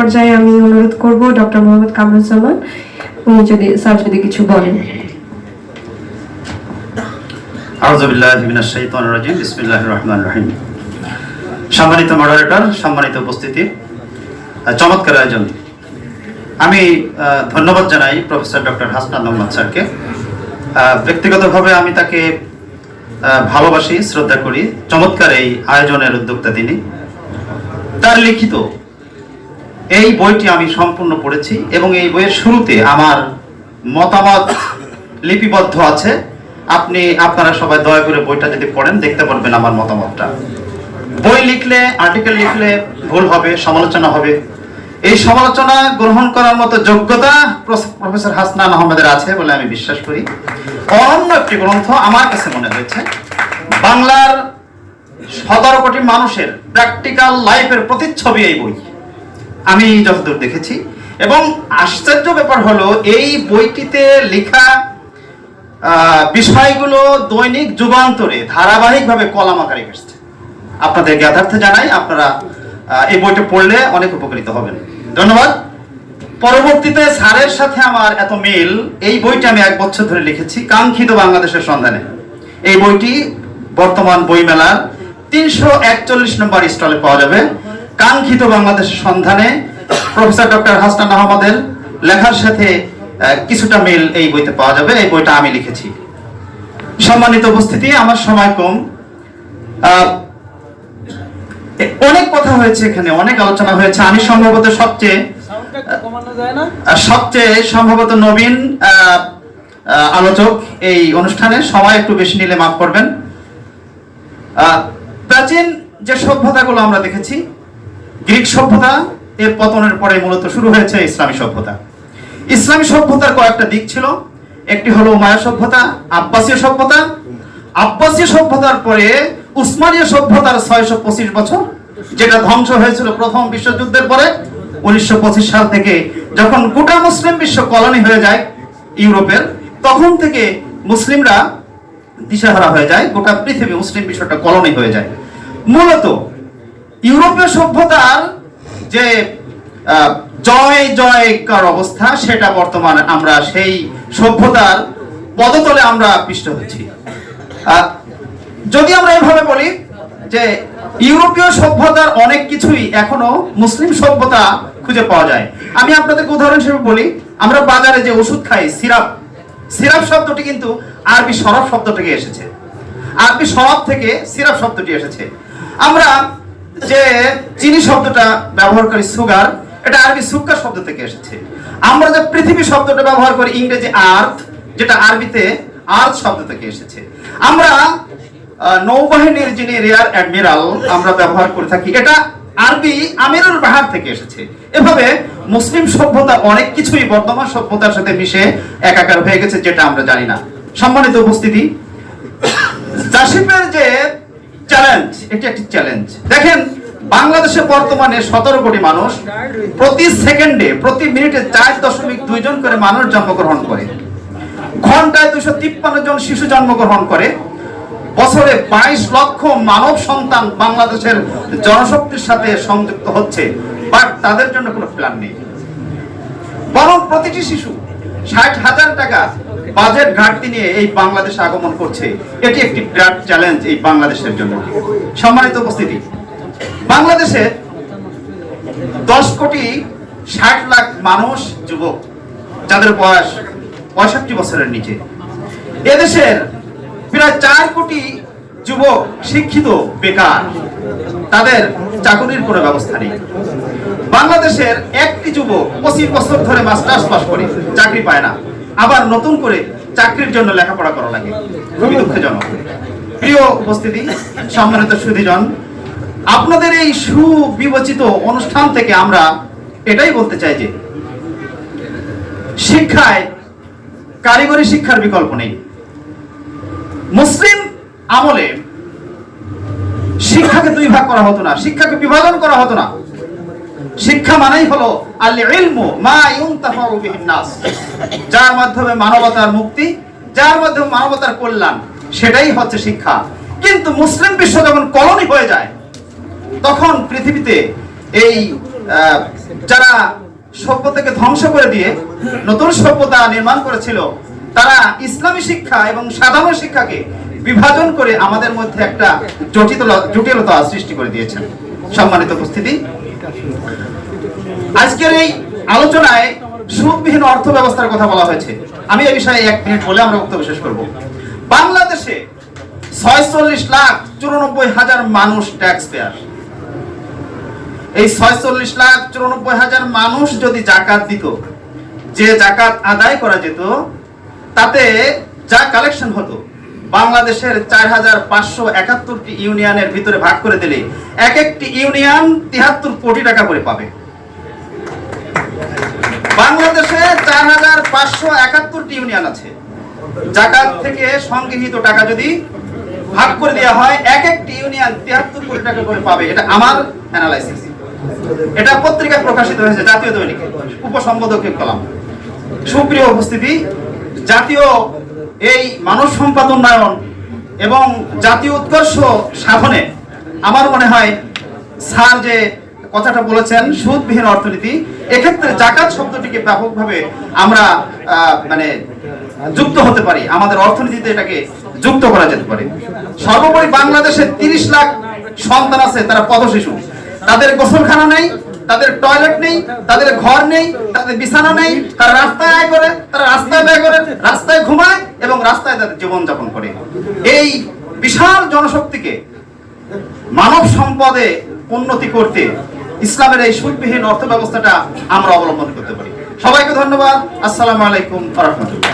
পর্যায়ে আমি অনুরোধ করব ডক্টর মোহাম্মদ কামরুজ্জামান। উনি যদি, স্যার যদি কিছু বলেন। সম্মানিত মডারেটর সম্মানিত উপস্থিতি চমৎকার আয়োজন। আমি ধন্যবাদ জানাই প্রফেসর ডক্টর হাসনান মোহাম্মদ স্যারকে। ব্যক্তিগতভাবে আমি তাকে ভালোবাসি, শ্রদ্ধা করি। চমৎকার এই আয়োজনের উদ্যোক্তা তিনি। তার লিখিত এই বইটি আমি সম্পূর্ণ পড়েছি এবং এই বইয়ের শুরুতে আমার মতামত লিপিবদ্ধ আছে। আপনি, আপনারা সবাই দয়া করে বইটা যদি পড়েন, দেখতে পারবেন আমার মতামতটা। বই লিখলে আর্টিকেল লিখলে ভুল হবে, সমালোচনা হবে। এই সমালোচনা গ্রহণ করার মতো যোগ্যতা প্রফেসর হাসনান আহমেদের আছে বলে আমি বিশ্বাস করি। অনন্য একটি গ্রন্থ আমার কাছে মনে হয়েছে। বাংলার সতেরো কোটি মানুষের প্র্যাকটিক্যাল লাইফের প্রতিচ্ছবি এই বই। আমি যতদূর দেখেছি। এবং আশ্চর্য ব্যাপার হলো, এই বইটিতে লেখা বিষয়গুলো দৈনিক যুগান্তরে ধারাবাহিকভাবে কলাম আকারে এসেছে। আপনাদের জ্ঞাতার্থে জানাই, আপনারা এই বইটা পড়লে অনেক উপকৃত হবেন। ধন্যবাদ। পরবর্তীতে স্যারের সাথে আমার এত মিল, এই বইটা আমি এক বছর ধরে লিখেছি, কাঙ্ক্ষিত বাংলাদেশের সন্ধানে। এই বইটি বর্তমান বইমেলার তিনশো একচল্লিশ নম্বর স্টলে পাওয়া যাবে। কাঙ্ক্ষিত বাংলাদেশের সন্ধানে প্রফেসর ডক্টর হাসনান আহমদের লেখার সাথে কিছুটা মিল এই বইতে পাওয়া যাবে। এই বইটা আমি লিখেছি। সম্মানিত উপস্থিতি, আমার সময় কম। অনেক কথা হয়েছে এখানে, অনেক আলোচনা হয়েছে। আমি সম্ভবত সবচেয়ে সবচেয়ে সম্ভবত নবীন আলোচক এই অনুষ্ঠানে। সময় একটু বেশি নিলে মাফ করবেন। প্রাচীন যে সভ্যতাগুলো আমরা দেখেছি গ্রিক সভ্যতা, এর পতনের পরে মূলত শুরু হয়েছে ইসলামী সভ্যতা। ইসলামী সভ্যতার কয়েকটা দিক ছিল। একটি হলো মায়া সভ্যতা, আব্বাসীয় সভ্যতা। আব্বাসীয় সভ্যতার পরে উসমানীয় সভ্যতার ছয়শো পঁচিশ বছর, যেটা ধ্বংস হয়েছিল প্রথম বিশ্বযুদ্ধের পরে, উনিশশো পঁচিশ সাল থেকে। যখন গোটা মুসলিম বিশ্ব কলোনি হয়ে যায় ইউরোপের, তখন থেকে মুসলিমরা দিশাহারা হয়ে যায়। গোটা পৃথিবী মুসলিম বিশ্বটা কলোনি হয়ে যায়। মূলত ইউরোপীয় সভ্যতার যে জয় জয়কার অবস্থা, সেটা বর্তমানে আমরা সেই সভ্যতার পদতলে আমরা পিষ্ট হচ্ছি। যদি আমরা এভাবে বলি যে, ইউরোপীয় সভ্যতার অনেক কিছুই এখনও মুসলিম সভ্যতা খুঁজে পাওয়া যায়। আমি আপনাদেরকে উদাহরণ হিসেবে বলি, আমরা বাজারে যে ওষুধ খাই, সিরাপ সিরাপ শব্দটি কিন্তু আরবি সরব শব্দ থেকে এসেছে। আরবি সরব থেকে সিরাপ শব্দটি এসেছে। আমরা যে চিনি শব্দটা ব্যবহার করি সুগার, এটা আরবি সুগার শব্দ থেকে এসেছে। আমরা যে পৃথিবী শব্দটা ব্যবহার করি, ইংরেজি আর্থ, যেটা আরবিতে আর্থ শব্দ থেকে এসেছে। আমরা নৌবাহিনীর যিনি রেয়ার অ্যাডমিরাল, আমরা ব্যবহার করে থাকি, এটা আরবি আমিরুল বাহার থেকে এসেছে। এভাবে মুসলিম সভ্যতা অনেক কিছুই বর্তমান সভ্যতার সাথে মিশে একাকার হয়ে গেছে, যেটা আমরা জানি না। সম্মানিত উপস্থিতি জাসিফের যে চ্যালেঞ্জ এটি একটি চ্যালেঞ্জ দেখেন, বাংলাদেশে বর্তমানে সতেরো কোটি মানুষ প্রতি সেকেন্ডে প্রতি মিনিটে চার দশমিক দুই জন করে মানুষ জন্মগ্রহণ করে। ঘন্টায় দুশো তিপ্পান্ন জন শিশু জন্মগ্রহণ করে। বছরে বাইশ লক্ষ মানব সন্তান বাংলাদেশের জনশক্তির সাথে সংযুক্ত হচ্ছে, বাট তাদের জন্য কোনো প্ল্যান নেই। বরং প্রতিটি শিশু ষাট হাজার টাকা বাজেট ঘাটতি নিয়ে এই বাংলাদেশে আগমন করছে, এটি একটি বিরাট চ্যালেঞ্জ এই বাংলাদেশের জন্য। সম্মানিত উপস্থিতি, বাংলাদেশে দশ কোটি ষাট লাখ মানুষ যুবক, যাদের বয়স পঁয়ষট্টি বছরের নিচে। এদেশের প্রায় চার কোটি যুবক শিক্ষিত, বেকার, তাদের চাকরির কোনো ব্যবস্থা নেই। বাংলাদেশের একটি যুবক পঁচিশ বছর ধরে মাস্টার্স পাস করে চাকরি পায় না। আবার নতুন করে চাকরির জন্য লেখাপড়া করা লাগে। খুবই দুঃখজনক। প্রিয় উপস্থিতি, সম্মানিত সুধীজন, আপনাদের এই সুবিবেচিত অনুষ্ঠান থেকে আমরা এটাই বলতে চাই যে, শিক্ষায় কারিগরি শিক্ষার বিকল্প নেই। মুসলিম আমলে শিক্ষাকে দুই ভাগ করা হতো না, শিক্ষাকে বিভাজন করা হতো না। শিক্ষা মানেই হলো আল ইলমু মা ইউনতাফাউ বিহিন নাস। যার মাধ্যমে মানবতার মুক্তি, যার মাধ্যমে মানবতার কল্যাণ, সেটাই হচ্ছে শিক্ষা। কিন্তু মুসলিম বিশ্ব যখন কলোনি হয়ে যায়, তখন পৃথিবীতে এই যারা সভ্যতাকে ধ্বংস করে দিয়ে নতুন সভ্যতা নির্মাণ করেছিল, তারা ইসলামী শিক্ষা এবং সাধারণ শিক্ষাকে বিভাজন করে আমাদের মধ্যে একটা জটিলতা জটিলতা সৃষ্টি করে দিয়েছেন। সম্মানিত উপস্থিতি আজকের এই আলোচনায় সুদবিহীন অর্থ ব্যবস্থার কথা বলা হয়েছে। আমি এই বিষয়ে এক মিনিট বলে আমরা বক্তব্য শেষ করব। বাংলাদেশে ছয়চল্লিশ লাখ চুরানব্বই হাজার মানুষ ট্যাক্স পেয়ার এই ছয়চল্লিশ লাখ চুরানব্বই হাজার মানুষ যদি জাকাত দিত, যে জাকাত আদায় করা যেত, তাতে যা কালেকশন হতো বাংলাদেশের চার হাজার পাঁচশো একাত্তরটি ইউনিয়নের ভিতরে ভাগ করে দিলে এক একটি ইউনিয়ন তিহাত্তর কোটি টাকা করে পাবে। বাংলাদেশে চার হাজার পাঁচশো একাত্তরটি ইউনিয়ন আছে। জাকাত থেকে সংগৃহীত টাকা যদি ভাগ করে দেওয়া হয়, এক একটি ইউনিয়ন তিয়াত্তর কোটি টাকা করে পাবে। এটা আমার অ্যানালাইসিস এটা পত্রিকায় প্রকাশিত হয়েছে জাতীয় দৈনিকে, উপসম্পাদকীয় কলাম। সুপ্রিয় উপস্থিতি, জাতীয় এই মানব সম্পদ উন্নয়ন এবং জাতীয় উৎকর্ষ সাধনে আমার মনে হয় স্যার যে কথাটা বলেছেন, সুদবিহীন অর্থনীতি, এক্ষেত্রে জাকাত শব্দটিকে ব্যাপকভাবে আমরা মানে যুক্ত হতে পারি। আমাদের অর্থনীতিতে এটাকে যুক্ত করা যেতে পারে। সর্বোপরি বাংলাদেশে তিরিশ লাখ সন্তান আছে, তারা পদশিশু তাদের গোসলখানা নেই তাদের টয়লেট নেই, তাদের ঘর নেই, তাদের বিছানা নেই, তারা রাস্তায় আয় করে, তারা রাস্তায় ব্যয় করে, রাস্তায় ঘুমায় এবং রাস্তায় তাদের জীবনযাপন করে। এই বিশাল জনশক্তিকে মানব সম্পদে উন্নতি করতে ইসলামের এই সুদবিহীন অর্থ ব্যবস্থাটা আমরা অবলম্বন করতে পারি। সবাইকে ধন্যবাদ। আসসালামু আলাইকুম রহমতুল্লাহ।